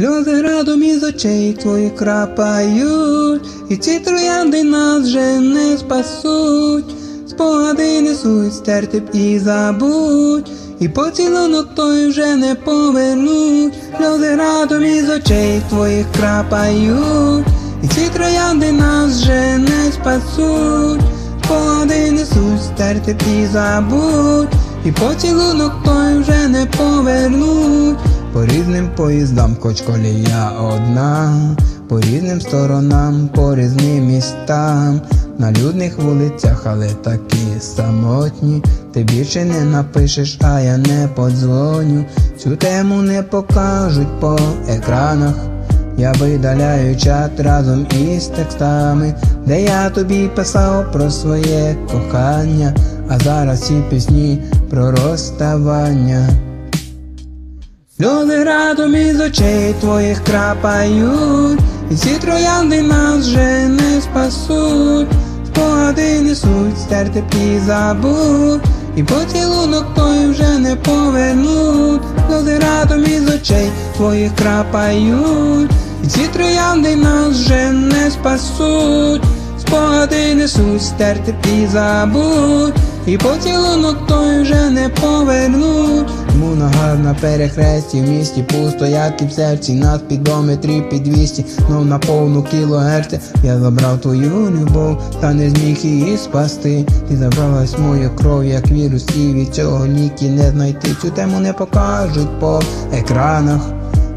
Сльози радом із очей твоїх крапають, і ці троянди нас вже не спасуть. Спогади несуть, стерти б і забудь, і поцілунок той вже не повернуть. Сльози радом із очей твоїх крапають, і ці троянди нас вже не спасуть. Спогади несуть, стерти б і забудь, і поцілунок той вже не повернуть. По різним поїздам, хоч колія одна, по різним сторонам, по різним містам, на людних вулицях, але такі самотні. Ти більше не напишеш, а я не подзвоню. Цю тему не покажуть по екранах. Я видаляю чат разом із текстами, де я тобі писав про своє кохання, а зараз ці пісні про розставання. Сльози радом із очей твоїх крапають, і ці троянди нас вже не спасуть, спогади несуть, стерти б і забудь, і поцілунок той вже не повернуть, сльози радом із очей твоїх крапають, і ці троянди нас вже не спасуть, спогади несуть, стерти б і забудь, і поцілунок той вже не повернуть. Муна гарна перехресті в місті пусто, як і в серці на спідометрі під 200 Ну на повну кілогерця Я забрав твою любов, та не зміг її спасти. Ти забралась мою кров, як вірус, і від цього ліки не знайти. Цю тему не покажуть по екранах.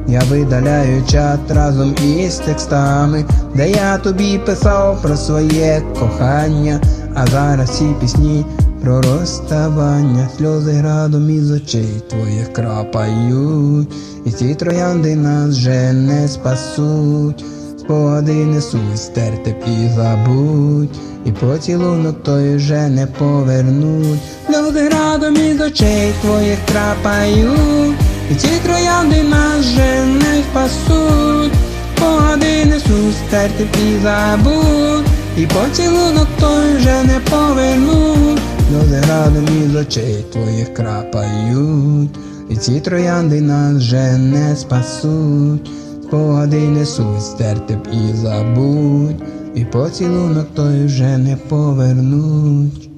Я видаляю чат разом із текстами, де я тобі писав про своє кохання, а зараз ці пісні про розставання, сльози градом із очей твоїх крапають, і ці троянди нас вже не спасуть, спогади несуть, стерти і забудь, і поцілунок той вже не повернуть, сльози градом із очей твоїх крапають, і ці троянди нас вже не спасуть, спогади несуть, стерти б і забудь, і поцілунок той вже не повернуть. Сльози градом із очей твоїх крапають, і ці троянди нас вже не спасуть, спогади несуть, стерти б і забудь, і поцілунок той вже не повернуть.